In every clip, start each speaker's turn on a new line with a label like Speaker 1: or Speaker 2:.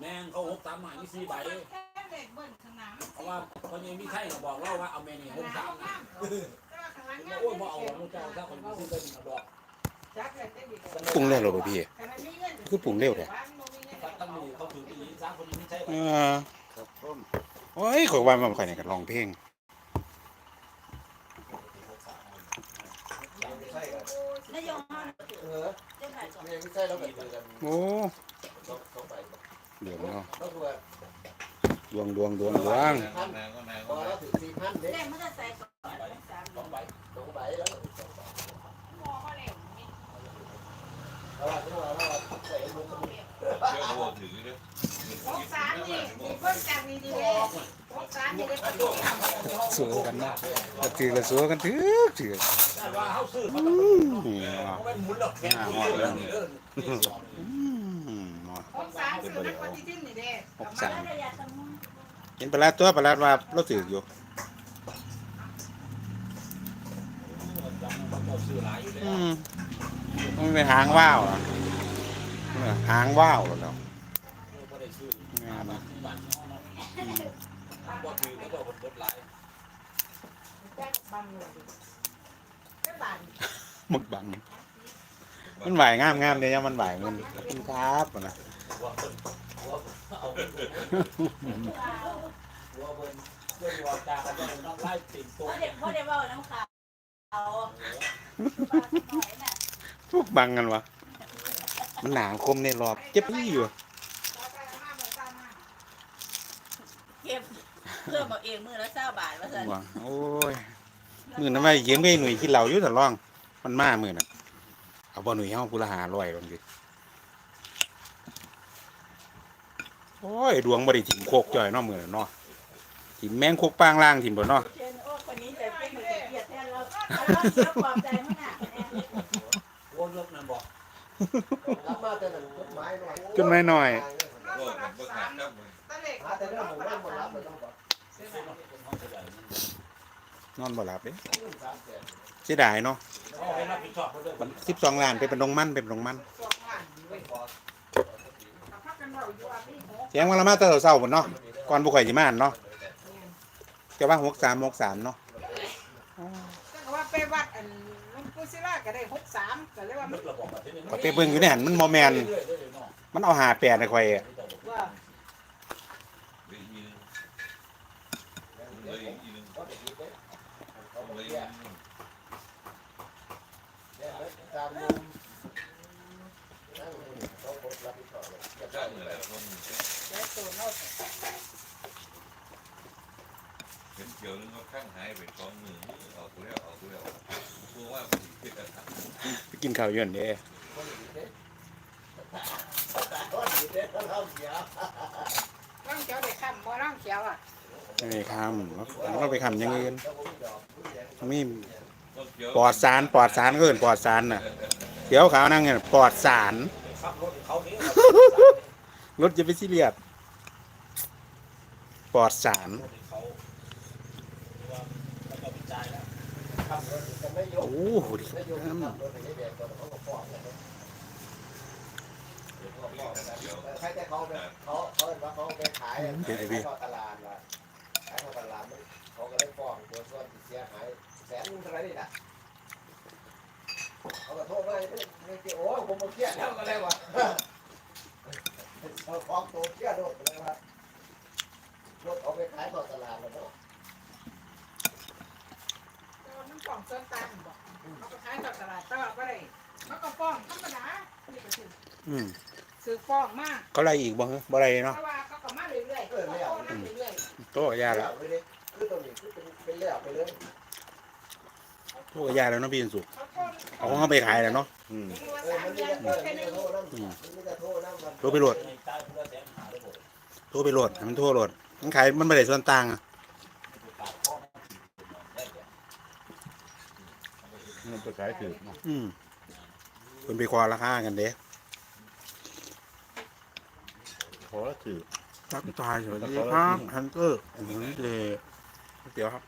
Speaker 1: แม่งเขาหกสามหมายมีสี่ใบ
Speaker 2: แค่เด็กเบิ่นสนาม
Speaker 1: เพราะว่าพอยังมีไข่บอกเล่าว่าเอาแม่นี่หกสามนะ
Speaker 2: แต่ว่าข้างหลังงาม
Speaker 1: โอ้ยมาเอาลูกเจ้าถ้าคนซื้อเป็นเอาดอก
Speaker 2: จักเลยแต่ดี
Speaker 3: ปรุงแล้วเหรอพี่
Speaker 2: ขณะนี้เงิน
Speaker 3: คือปรุงเร็วแท้
Speaker 1: ตัดตั้งมือเขาถือปีนี้สามคนนี้ไม่ใช่
Speaker 3: เออโอ้ยขอยว่ามันข่อยนี่ก็ร้องเพลง
Speaker 4: นายอง
Speaker 5: เออ
Speaker 4: เจ้าขายก่อน
Speaker 5: เมียไม่ใช่เราแบบเดียวกัน
Speaker 3: โอ้
Speaker 5: สองสองใบ
Speaker 3: เดี๋ยวเนาะ
Speaker 5: ก็คือว่า
Speaker 3: ดวงดวงดวงดวง
Speaker 5: พอเราถึงสี่พันเด็ก
Speaker 4: แม่มันจะใส่ก่อนสาม
Speaker 1: สองใบ
Speaker 5: สองใบแล้ว
Speaker 2: หมอมาแล้ว
Speaker 5: เราว่าที่ว่าเราใส่ลูก
Speaker 2: หกสามนี่นี่เบิ่งจากนี่ดีเลยหกสามนี่ได้ประตู
Speaker 3: สู้กันเนาะก็ถือละสู้กันถือถือ
Speaker 1: แต่ว่าเขาซื้อเขา
Speaker 3: อื
Speaker 1: ต้อง
Speaker 3: มเนาะ
Speaker 1: เขาเป็นหมุนหรอกแค่หมุนเลย
Speaker 2: หกสามซื้อนักปฏิทินนี่เด้
Speaker 3: หกสาม
Speaker 4: แล้วระยะตรงนู้น
Speaker 3: เห็นประหลาดตัวประหลาดว่าเราถืออยู่
Speaker 1: เขาซื้อหลายอยู่แล้ว
Speaker 3: อืมมันเป็นหางว่าวอะเออหางว่าวแล้ว
Speaker 1: ไม่ได้ซื้อ
Speaker 3: แม่น
Speaker 1: บ้านบ้านห้องนั้นบ่ถือก็ต้องกดหลาย
Speaker 2: แจ้งบังเลยแค่บาน
Speaker 3: หมึกบังมันไหวงามงามเนี่ยยังมันไหวมันขอบคุณครับนะ
Speaker 1: ว่าคนเอาเป็นหัวเบิ้ลเพื่อนว่าจากกันจะต้องไล่ติดตัว
Speaker 4: เพราะเด็กเพราะเด็กว่าน้ำขาวเอาหน่อยน่ะ
Speaker 3: พวกบังกันวะ มันหนาคมในรอบ เจ็บปี้อยู่
Speaker 4: เก็บเพื่อมาเองมือละเจ้าบาทว่าสัน
Speaker 3: ว่ะโอ้ย มือนั้นไม่ยืมไม่หนุ่ยคิดเหล่าอยู่แต่ร้อง มันมามือน่ะ เอาบ่หนุ่ยเฮากูละหาร้อยลงดิ โอ้ยดวงบ่ได้ถิ่มโคกจ่อยเนาะมือน่ะเนาะถิ่มแมงโคกปางล่างถิ่มบ่เนาะ
Speaker 4: เชนโอ้คนนี้จะเป็นมือเกียดแทนเราเราเสียความใจมั้งน่ะ
Speaker 1: วนรถนั่นบอก
Speaker 5: รับมาแต่หนึ่งต้นไม้หน่อย
Speaker 3: จนไม่หน่อย
Speaker 5: หาแต่เรื่องหมู่บ้านหมู่รับมันต้องบอก
Speaker 3: นอนบ่หลับเด้
Speaker 5: สามแสน
Speaker 3: เสียดายเนาะ
Speaker 1: เขาให้รับผิดชอบเขาด้วย
Speaker 3: สิบสองล้านเป็นเป็นดงมันเป็นดงมัน เสียงวันละมาแต่เศร้าๆหมดเนาะก่อนบุกไข่จิมาอ่านเนาะแต่ว่าหกสามหกสามเนาะ
Speaker 2: ก็ว่าไปวัดอันหลวงปู่ศิลาก็ได้หกสามก็เลยว่ามัน
Speaker 1: ระบบแบบนี้
Speaker 3: ก็ไปเบิ่งอยู่ในหันมันโมแมนมันเอาหาแปดในข่อยอะ
Speaker 2: ว่า
Speaker 5: ตามมุมนั่งเขาบอกรับผิดชอบเลยจะได้เลย
Speaker 2: แล้วตัวโน้ต
Speaker 6: เห็นเขียวนึงก็ข้างหายไปสองมือออกแล้วออกแล้วกลัวว่าผิดกัน
Speaker 3: ไปกินข้าวเย็นเด้
Speaker 5: คนอื่นเด้คนอื่นเด้ต้องเล่าเสีย
Speaker 2: ร่างเขียวได้คำบ่ร่างเขียวอะ
Speaker 3: ไม่ได้คำเราไปคำอยังอื่น
Speaker 5: แล้วผมยอม
Speaker 3: มีปลอดสารปลอดสารก็เอินปลอดสารน่ะ เขียวขาวนั่งเนี่ยปลอดสาร
Speaker 1: ขับรถเขานี้
Speaker 3: รถจะไปซีเรียสปลอดสาร
Speaker 1: เขาแล้วก็วิจัยแล้ว
Speaker 5: ขับรถจะไม่ยก
Speaker 3: โอ้โหดิ
Speaker 5: ไม่ยกขับรถให้แดงก่อนเขาก็ฟองเลยใครแต่เขาเขาเขาเห็นว่าเขาไปขายขายทอดตลาดว่ะขายทอดตลาดเขาก็เลยฟองตัวส่วนที่เสียหายแสนนึงเท่าไหร่นี่ล่ะ เขาก็โทษว่าไม่เกี่ยวโอ้ผมมาเครียดแล้วก็เลยว่าเขาฟ้องตัวเครียดโดดเลยว่ารถเอาไปขายทอดตลาดแล้วเนาะ
Speaker 2: แต่ว่ามันฟ้องส่วนต่างบ่เขาก็ขายตลาดตลาดบ่ได้เขาก็ฟ้องธรรมดานี่ก็คือ
Speaker 3: อืม
Speaker 2: ซื้อฟ้องมาก
Speaker 3: เขาไรอีกบ่ฮะบ่ไรเนาะ
Speaker 2: เพราะว่าเขาก็มาเรื่อยๆเขาก็ฟ้องมาเรื่อย
Speaker 3: โตกับยาแล้ว
Speaker 5: ไปเลยคือตรงนี้คือเป็นเป็นเลี้ยวไปเลย
Speaker 3: โตกับยาแล้วเนาะพี่สุ
Speaker 2: ๆเขาฟ้อง
Speaker 3: เอาของเขาไปขายแล้วเนาะอืม
Speaker 2: ถึงว่า
Speaker 5: เออ
Speaker 2: สาม
Speaker 5: มัน
Speaker 2: เดื
Speaker 5: ไม่
Speaker 2: อน
Speaker 5: ได้
Speaker 2: ก็
Speaker 5: เออ
Speaker 2: แค่
Speaker 5: มัน
Speaker 2: นี้
Speaker 5: ไม่ได้โทษน้ำมันไม่ได้โทษน้ำมัน
Speaker 3: โทรไปโหลด
Speaker 1: ตายเพื่อแสนหาระบบ
Speaker 3: โทรไปโหลดให้มันโทรโหลดมันขายมันไม่ได้ส่วนต่างอะ
Speaker 1: ปากข้อได้แก่
Speaker 6: มันจะขายถือ
Speaker 3: อืมคนไปควาราคากันเด้
Speaker 6: ขอถือ
Speaker 3: ทักทายสวัสดีครับฮันเตอร์อันนี้เดเดี๋ยวครับ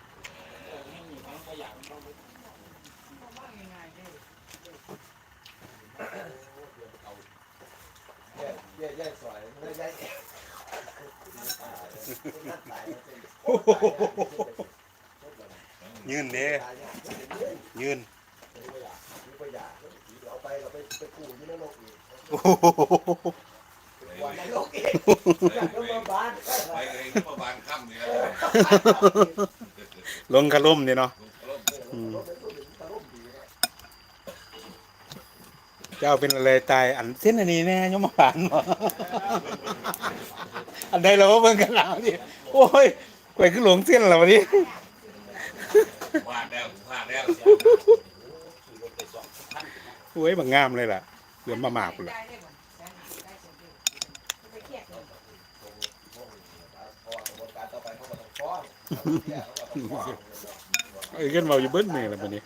Speaker 5: แยย่ยสวยไม่ย่เองนั่นตายเป็น
Speaker 3: ยืนเด้ยืน
Speaker 5: เราไปเราไปไปกู้ยี่นรกอีก
Speaker 3: โอ้โห
Speaker 5: วันนรกอีกมาบ้าน
Speaker 6: ไปเองประมาณค่ำเนี่ย
Speaker 3: ลงคาร่มนี่เนาะ อืม จะเจ้าเป็นอะไรตายอันเส้นอันนี้แน่ยมผ่านบ่อันใดเราก็เบิ่งกันแล้วดิโอ้ยไปขึ้นหลงเส้นแล้ววันนี้
Speaker 6: พลาดแล้วพลาดแล้ว
Speaker 3: โอ้ยบางงามเลยล่ะเหลือมาหมาก
Speaker 2: เลย
Speaker 5: ไอ้เก็ต้องฟ้อง
Speaker 3: เอ้ยกันเมาอยู่เบิ้ลนี่ล่ะบัดนี้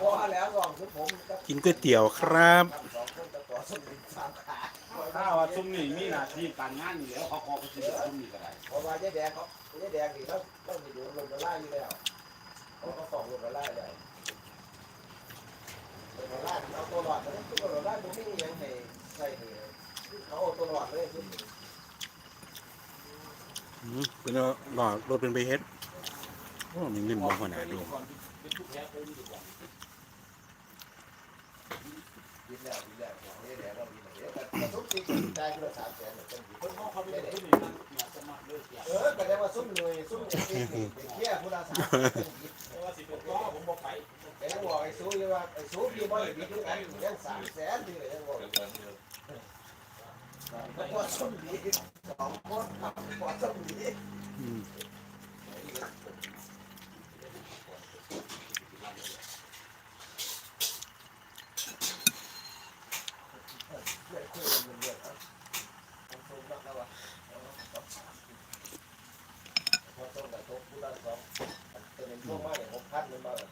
Speaker 5: ฟ้องแล้วรองคือผม
Speaker 3: กินก๋วยเตี๋ยวครับ
Speaker 1: ถ้าว่าซุ่มนี่มีหน้าที่การงานอยู่แล้วเขาขอไปซื้อซุ่มนี่ก็ได้
Speaker 5: เพราะว่าเจ๊แดงเขาเจ๊แดงนี่เขาต้องมีดูลมละลายอยู่แล้วเขาก็ฟ้องลมละลายแล้วลมละลายเอาตัวหลอดมันตัวหลอดได้ผมไม่มียังไงใส่เลยเขาเอาตัวหลอดเลย
Speaker 3: อืมเป็นว่ารอรถเป็นไปเฮ็ดโอ้มีเงินบ่ขนาดนี้
Speaker 1: เป็นทุกแพ้ไปนี่ดี
Speaker 5: บินแล้วกินแล้วของเจ๊แดงเรากินแล้วแต่ทุกทีใจคือสามแสนเป็น
Speaker 1: เพิ่นมองเขาเป็นผู้นี่นั่นเนี่ยสมัครเลยเสีย
Speaker 5: เออแต่ได้ว่าซุ่มหน่วยซุ่มเจ๊เป็นเขี้ยผู้ละสาม
Speaker 1: แต่ว่าสิเป็นก็ผมบอกไป
Speaker 5: แต่ยังบอกไอ้ซูอยู่ว่าไอ้ซูพี่บ่ได้บิดด้วยกันยังสามแสนดีเลยยังบอกก็ซุ่มดีสองคนครับพอซุ่มดี
Speaker 3: อืม
Speaker 5: เรื่อยคุยกันเรื่อยๆครับซุ่มมากแล้ววะพอซุ่มกับทุกผู้ละสองตัวนึงช่วงมาเนี่ยหกพันมันมาแบบ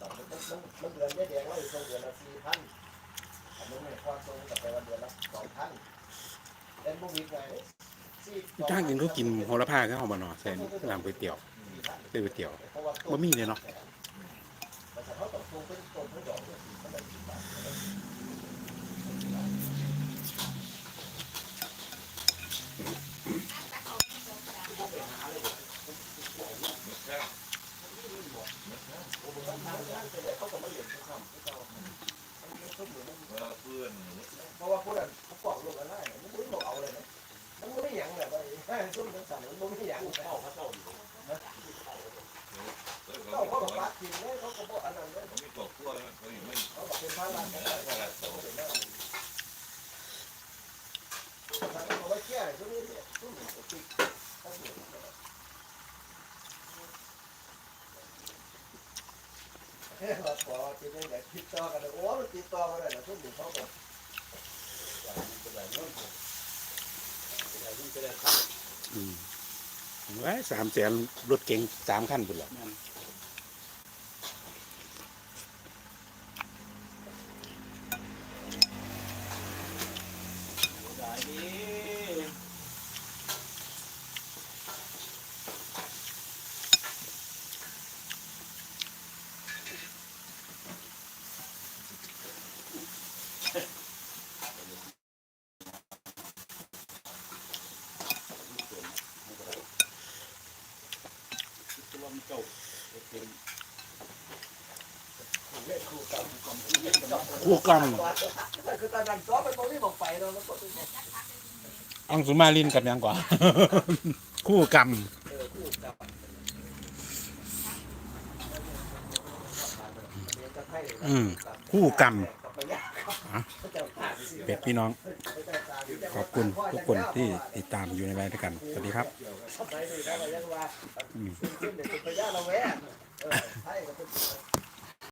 Speaker 5: มันมันมันเดือนไม่แดงว่าอยู่ช่วงเดือนละสี่พันอันนี้ไม่พอซุ่มกับไปวันเดือนละสองพันเป็นบุวิดไง
Speaker 3: จ้างกินก็กินโหระพาก็เอามาเนาะใส่น้ำก๋วยเตี๋ยวใส่ก๋วยเตี๋ยวบ่มีเลยเนาะ
Speaker 5: แต่ เขาต้องปรุงเป็นต้นเป็นดอกเนี่ยมันได้สิบบาท
Speaker 6: เพื่อน
Speaker 5: เพราะว่าผู้นั้นเขาปอกลูกอะไรเนี่ยมันไม่บอกเอาเลยนะมันไม่ได้หยังแบบว่าให้ซุ่มทั้งสามมันไม่ได้หยังเขาเขาเจ้าเขาเขาบอกปัดทิ้งเลยเขาก็บอกอันนั้นเลย
Speaker 6: มีครอบครัวเขาอยู่ไม่
Speaker 5: เขาบอกเป็นพระราชาเขาเป็นนั่นเขาไว้แก้ช่วงนี้เนี่ยซุ่มก็ติดเขาเห็น เฮ้ยเราขอจะได้แบบติดต่อกันเลยโอ้มันติดต่อกันเลยนะซุ่มเขาบอก
Speaker 3: อืมไว้สามแสนรถเก๋งสามคันพุ่นล่ะ
Speaker 1: ได้ดี ตัวมันเก่าเป็น
Speaker 5: เล่นคู่กัน
Speaker 3: คู่กรรม
Speaker 5: คือตอนนั้นซ้อมมันบ่มีบอกไปเนาะมั นก็เป็น
Speaker 3: อังสุมาลินกับยังกว่า คู่กรรม
Speaker 5: ออคู่กัน
Speaker 3: อืมคู่กรรมเป็ดพี่น้อง ขอบคุณทุกคนที่ติดตามอยู่ในรายการสวัสดีครับ
Speaker 5: สมั